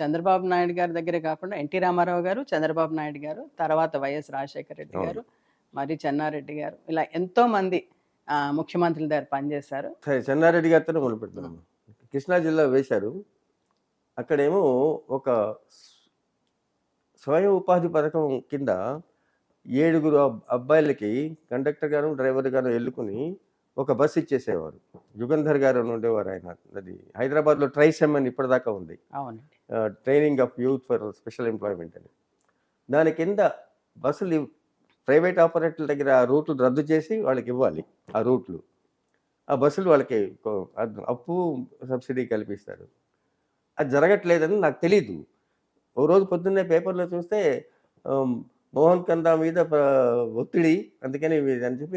చంద్రబాబు నాయుడు గారి దగ్గరే కాకుండా ఎన్టీ రామారావు గారు చంద్రబాబు నాయుడు గారు తర్వాత వైఎస్ రాజశేఖర రెడ్డి. గారు మరి చెన్నారెడ్డి గారు ఇలా ఎంతో మంది ముఖ్యమంత్రుల దగ్గర పనిచేశారు. చెన్నారెడ్డి గారితోనే మొదలు పెడతాం కృష్ణా జిల్లా వేశారు. అక్కడేమో ఒక స్వయం ఉపాధి పథకం కింద ఏడుగురు అబ్- అబ్బాయిలకి కండక్టర్ గాను డ్రైవర్ గాను ఎల్లుకుని ఒక బస్సు ఇచ్చేసేవారు. యుగంధర్ గారు అని ఉండేవారు ఆయన. అది హైదరాబాద్లో ట్రైసెమ్ అని ఇప్పటిదాకా ఉంది. Training of youth for special employment అని. దాని కింద బస్సులు ప్రైవేట్ ఆపరేటర్ల దగ్గర ఆ రూట్లు రద్దు చేసి వాళ్ళకి ఇవ్వాలి ఆ రూట్లు. ఆ బస్సులు వాళ్ళకి అప్పు సబ్సిడీ కల్పిస్తారు. అది జరగట్లేదని నాకు తెలీదు. ఓ రోజు పొద్దున్నే పేపర్లో చూస్తే మోహన్ కంద మీద ఒత్తిడి. అందుకని అని చెప్పి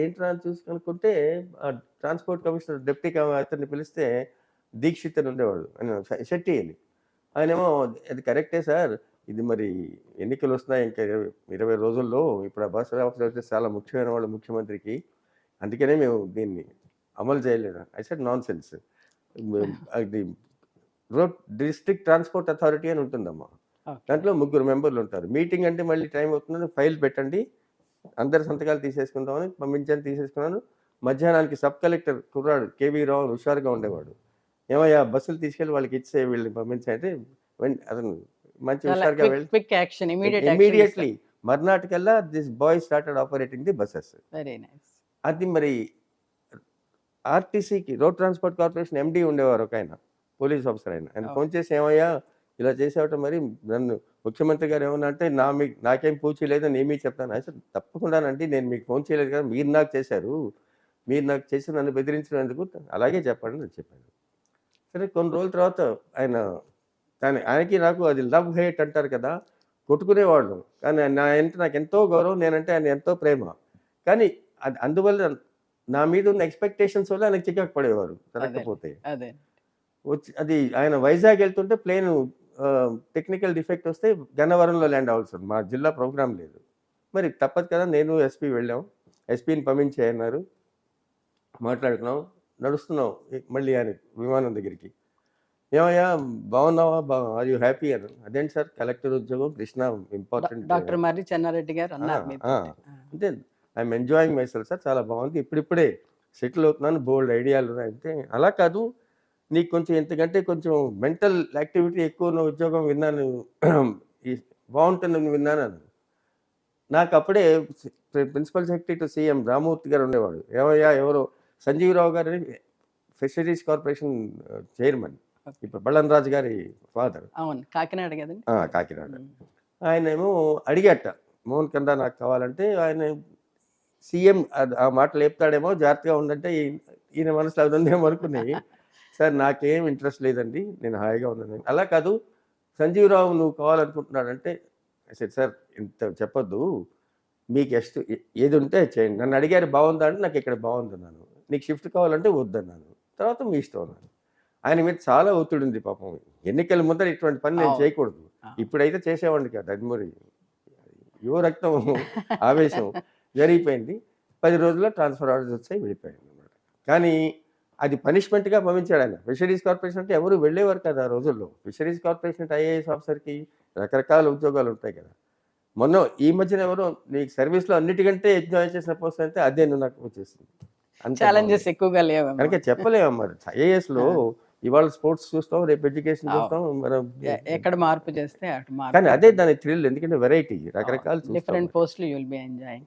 ఏంటో అని చూసి కనుక్కుంటే ఆ ట్రాన్స్పోర్ట్ కమిషనర్ డిప్టీ అతన్ని పిలిస్తే దీక్షిత్ అని ఉండేవాడు. ఆయన శెట్టి అని. ఆయనేమో అది కరెక్టే సార్. ఇది మరి ఎన్నికలు వస్తున్నాయి. ఇంకా ఇరవై ఇరవై రోజుల్లో ఇప్పుడు ఆ బస్ ఆఫీసర్ వచ్చి చాలా ముఖ్యమైన వాళ్ళు ముఖ్యమంత్రికి. అందుకనే మేము దీన్ని అమలు చేయలేదు. ఐ సెడ్ నాన్ సెన్స్ అది రోడ్ డిస్ట్రిక్ట్ ట్రాన్స్పోర్ట్ అథారిటీ అని ఉంటుందమ్మా. దాంట్లో ముగ్గురు మెంబర్లు ఉంటారు. మీటింగ్ అంటే మళ్ళీ టైం అవుతుందని ఫైల్ పెట్టండి. అందరి సంతకాలు తీసేసుకుందామని పంపించాను తీసేసుకున్నాను. మధ్యాహ్నానికి సబ్ కలెక్టర్ కుర్రాడు కేవీ రావు హుషారుగా ఉండేవాడు. ఏమయ్యా బస్సులు తీసుకెళ్ళి వాళ్ళకి ఇచ్చే వీళ్ళని పంపించంటే అతను మంచి హుషారుగా వెళ్ళి immediately మర్నాటికల్లా this boy started operating the buses. అది మరి ఆర్టీసీకి రోడ్ ట్రాన్స్పోర్ట్ కార్పొరేషన్ ఎండి ఉండేవారు ఒక ఆయన పోలీస్ ఆఫీసర్ ఆయన. ఆయన. ఫోన్ చేసి ఏమయ్యా ఇలా చేసేవటం మరి నన్ను ముఖ్యమంత్రి గారు ఏమన్నా అంటే నా మీ నాకేం పూచి లేదని ఏమీ చెప్తాను. అసలు తప్పకుండానండి నేను మీకు ఫోన్ చేయలేదు కదా మీరు నాకు చేశారు. మీరు నాకు చేసి నన్ను బెదిరించినందుకు అలాగే చెప్పండి అని చెప్పాను సరే కొన్ని రోజుల తర్వాత ఆయన కానీ ఆయనకి నాకు అది లవ్ హేట్ అంటారు కదా కొట్టుకునేవాళ్ళు. కానీ నా అంటే నాకు ఎంతో గౌరవం నేనంటే ఆయన ఎంతో ప్రేమ. కానీ అది అందువల్ల నా మీద ఉన్న ఎక్స్పెక్టేషన్స్ వల్ల ఆయనకు చికాకు పడేవారు జరగకపోతే అదే. వచ్చి అది ఆయన వైజాగ్ వెళ్తుంటే ప్లేన్ టెక్నికల్ డిఫెక్ట్ వస్తే గన్నవరంలో ల్యాండ్ అవ్వాల్సి ఉంది. మా జిల్లా ప్రోగ్రామ్ లేదు. మరి తప్పదు కదా నేను ఎస్పీ వెళ్ళాం. ఎస్పీని పంపించేయన్నారు. మాట్లాడుకున్నాం. నడుస్తున్నాం మళ్ళీ ఆయన విమానం దగ్గరికి. ఏమయ్యా బాగున్నావా? బా ఆర్ యూ హ్యాపీ అని. అదేంటి సార్? కలెక్టర్ ఉద్యోగం కృష్ణ ఇంపార్టెంట్ డాక్టర్ మర్రి చెన్నారెడ్డి గారు అన్నారు. అంటే ఐఎమ్ ఎంజాయింగ్ మైసెల్ సార్ చాలా బాగుంది. ఇప్పుడిప్పుడే సెటిల్ అవుతున్నాను. బోల్డ్ ఐడియాలు ఉన్నాయంటే అలా కాదు. నీకు కొంచెం ఎంతకంటే కొంచెం మెంటల్ యాక్టివిటీ ఎక్కువ ఉన్న ఉద్యోగం విన్నాను. బాగుంటుందని విన్నాను అన్నాను. నాకు అప్పుడే principal secretary to CM Ramurthy గారు ఉండేవాడు. ఏమయ్యా ఎవరో? సంజీవరావు గారు ఫిషరీస్ కార్పొరేషన్ చైర్మన్. ఇప్పుడు బళ్ళన్ రాజు గారి ఫాదర్. అవును కాకినాడ కదండి. కాకినాడ. ఆయన ఏమో అడిగట మోహన్ కందా నాకు కావాలంటే ఆయన సీఎం ఆ మాటలు చెప్తాడేమో జాగ్రత్తగా ఉందంటే ఈయన మనసులో అది ఉందేమో అనుకుని సార్ నాకేం ఇంట్రెస్ట్ లేదండి. నేను హాయిగా ఉన్నాను. అలా కాదు సంజీవరావు నువ్వు కావాలనుకుంటున్నాడంటే సరే సార్ ఇంత చెప్పొద్దు. మీకు ఎస్ట్ ఏది ఉంటే చేయండి. నన్ను అడిగారు బాగుందా అంటే నాకు ఇక్కడ బాగుందన్నాను. నీకు షిఫ్ట్ కావాలంటే వద్దన్నాను. తర్వాత మీ ఇష్టం అన్నాను ఆయన మీద చాలా ఒత్తిడి ఉంది పాపం. ఎన్నికల ముందర ఇటువంటి పని నేను. చేయకూడదు. ఇప్పుడైతే చేసేవాడిని కాదు. అది మరి యువ రక్తం ఆవేశం జరిగిపోయింది. పది రోజుల్లో ట్రాన్స్ఫర్ ఆర్డర్స్ వచ్చాయి వెళ్ళిపోయాను అనమాట కానీ అది పనిష్మెంట్గా పంపించాడు ఆయన ఫిషరీస్ కార్పొరేషన్ అంటే ఎవరు వెళ్ళేవారు కదా ఆ రోజుల్లో. ఫిషరీస్ కార్పొరేషన్ అంటే ఐఏఎస్ ఆఫీసర్కి రకరకాల ఉద్యోగాలు ఉంటాయి కదా. మొన్న ఈ మధ్యన ఎవరో నీకు సర్వీస్లో అన్నిటికంటే ఎంజాయ్ చేసిన పోస్ట్ అంటే అదే నాకు వచ్చేసింది. అంత ఛాలెంజెస్ ఎక్కువగా లేవు కనుక చెప్పలేము మరి. ఐఏఎస్లో ఇవాళ స్పోర్ట్స్ చూస్తాం రేపు ఎడ్యుకేషన్. చూస్తాం మనం ఎక్కడ మార్పు చేస్తే అటు మార్పు. కానీ అదే దాని థ్రిల్ ఎందుకంటే వెరైటీ రకరకాల డిఫరెంట్ పోస్టులు యుల్ బి ఎంజాయింగ్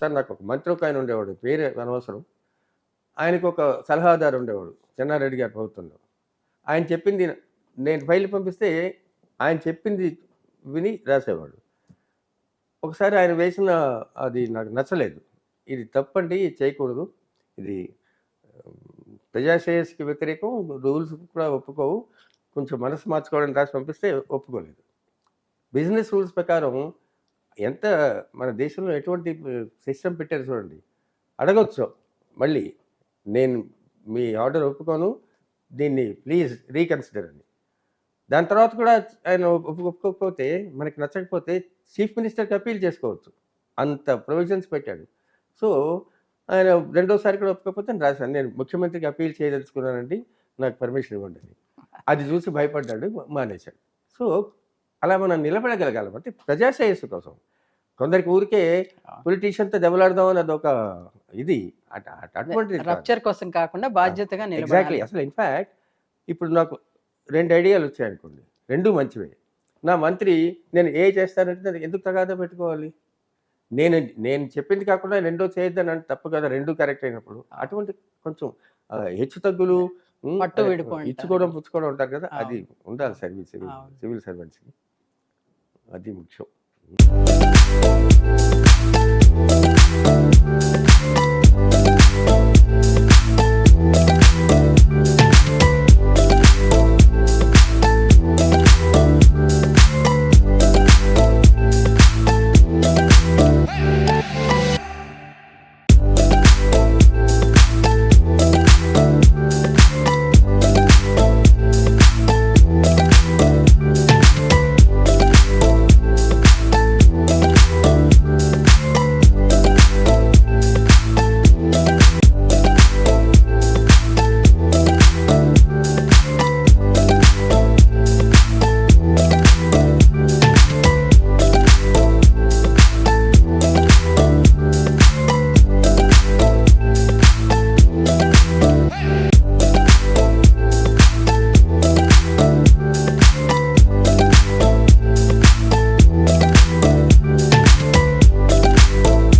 సార్ నాకు ఒక మంత్రి ఒక ఆయన ఉండేవాడు పేరు అనవసరం. ఆయనకు ఒక సలహాదారు ఉండేవాడు చెన్నారెడ్డి గారి ప్రభుత్వంలో. ఆయన చెప్పింది నేను ఫైల్ పంపిస్తే ఆయన చెప్పింది విని రాసేవాడు. ఒకసారి ఆయన వేసిన అది నాకు నచ్చలేదు. ఇది తప్పండి చేయకూడదు. ఇది ప్రజాశ్రేయస్కి వ్యతిరేకం రూల్స్ కూడా ఒప్పుకోవు. కొంచెం మనసు మార్చుకోవడానికి రాసి పంపిస్తే ఒప్పుకోలేదు. బిజినెస్ రూల్స్ ప్రకారం ఎంత మన దేశంలో ఎటువంటి సిస్టమ్ పెట్టారు చూడండి. అడగొచ్చు. మళ్ళీ నేను మీ ఆర్డర్ ఒప్పుకోను. దీన్ని ప్లీజ్ రీకన్సిడర్ అని. దాని తర్వాత కూడా ఆయన ఒప్పుకోకపోతే మనకి నచ్చకపోతే చీఫ్ మినిస్టర్కి అప్పీల్ చేసుకోవచ్చు. అంత ప్రొవిజన్స్ పెట్టాడు. సో ఆయన రెండోసారి కూడా ఒప్పుకోకపోతే నేను రాశాను. నేను ముఖ్యమంత్రికి అప్పీల్ చేయదలుచుకున్నానండి. నాకు పర్మిషన్ ఇవ్వండి అది చూసి భయపడ్డాడు మానేశాడు. సో అలా మనం నిలబడగలగాలి. అంటే ప్రజాశ్రేయస్సు కోసం. కొందరికి ఊరికే పొలిటీషియన్తో దెబ్బలాడదాం అని అదొక ఇది. అట- అట- అటువంటిది కాదు. రప్చర్ కోసం కాకుండా బాధ్యతగా ఎగ్జాక్ట్లీ. అసలు ఇన్ఫ్యాక్ట్ ఇప్పుడు నాకు రెండు ఐడియాలు వచ్చాయి అనుకోండి రెండు మంచివే. నా మంత్రి నేను ఏ చేస్తానంటే ఎందుకు తగాదా పెట్టుకోవాలి? నేను నేను చెప్పింది కాకుండా రెండో చేయొద్దని అంటే తప్పు కదా రెండు కరెక్ట్ అయినప్పుడు. అటువంటి కొంచెం హెచ్చు తగ్గులు. ఇచ్చుకోవడం పుచ్చుకోవడం ఉంటారు కదా అది. ఉండాలి సర్వీస్. సివిల్ సర్వెంట్స్కి. అది ముఖ్యం